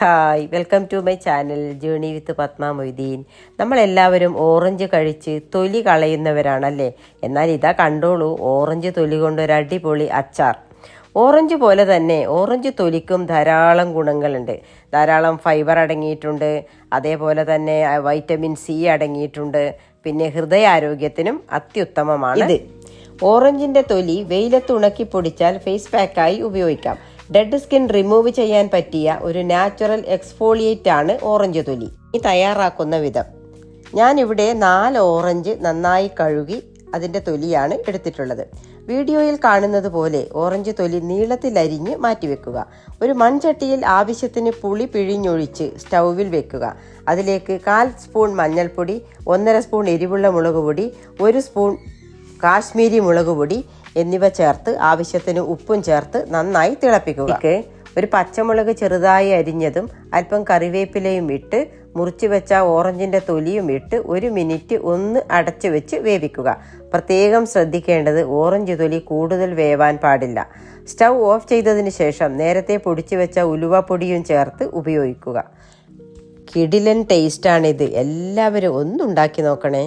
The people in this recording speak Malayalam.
Hi welcome to my channel journey with Padma Moideen. നമ്മളെല്ലാവരും ഓറഞ്ച് കഴിച്ച് തൊലി കളയുന്നവരാണല്ലേ? എന്നാൽ ഇതാ കണ്ടോളൂ ഓറഞ്ച് തൊലി കൊണ്ട് ഒരു അടിപൊളി അച്ചാർ. ഓറഞ്ച് പോലെ തന്നെ ഓറഞ്ച് തൊലിക്കും ധാരാളം ഗുണങ്ങളുണ്ട്. ധാരാളം ഫൈബർ അടങ്ങിയിട്ടുണ്ട് അതേപോലെ തന്നെ വൈറ്റമിൻ സി അടങ്ങിയിട്ടുണ്ട് പിന്നെ ഹൃദയാരോഗ്യത്തിനും അത്യുത്തമമാണ്. ഇത്. ഓറഞ്ചിന്റെ തൊലി വെയിലത്ത് ഉണക്കി പൊടിച്ചാൽ ഫേസ് പാക്കായി ഉപയോഗിക്കാം. ഡെഡ് സ്കിൻ റിമൂവ് ചെയ്യാൻ പറ്റിയ ഒരു നാച്ചുറൽ എക്സ്ഫോളിയേറ്റ് ആണ് ഓറഞ്ച് തൊലി. ഈ തയ്യാറാക്കുന്ന വിധം. ഞാനിവിടെ നാല് ഓറഞ്ച് നന്നായി കഴുകി അതിന്റെ തൊലിയാണ് എടുത്തിട്ടുള്ളത്. വീഡിയോയിൽ കാണുന്നത് പോലെ ഓറഞ്ച് തൊലി നീളത്തിലരിഞ്ഞ് മാറ്റിവെക്കുക. ഒരു മൺചട്ടിയിൽ ആവശ്യത്തിന് പുളി പിഴിഞ്ഞൊഴിച്ച് സ്റ്റൗവിൽ വെക്കുക. അതിലേക്ക് കാൽ സ്പൂൺ മഞ്ഞൾപ്പൊടി ഒന്നര സ്പൂൺ എരിവുള്ള മുളക് പൊടി ഒരു സ്പൂൺ കാശ്മീരി മുളക് പൊടി എന്നിവ ചേർത്ത് ആവശ്യത്തിന് ഉപ്പും ചേർത്ത് നന്നായി തിളപ്പിക്കുക. ഒരു പച്ചമുളക് ചെറുതായി അരിഞ്ഞതും അല്പം കറിവേപ്പിലയും ഇട്ട് മുറിച്ചു വെച്ച ഓറഞ്ചിന്റെ തൊലിയും ഇട്ട് ഒരു മിനിറ്റ് ഒന്ന് അടച്ചു വെച്ച് വേവിക്കുക. പ്രത്യേകം ശ്രദ്ധിക്കേണ്ടത് ഓറഞ്ച് തൊലി കൂടുതൽ വേവാൻ പാടില്ല. സ്റ്റൗ ഓഫ് ചെയ്തതിന് ശേഷം നേരത്തെ പൊടിച്ചു വെച്ച ഉലുവ പൊടിയും ചേർത്ത് ഉപയോഗിക്കുക. കിടിലൻ ടേസ്റ്റാണിത്. എല്ലാവരും ഒന്നുണ്ടാക്കി നോക്കണേ.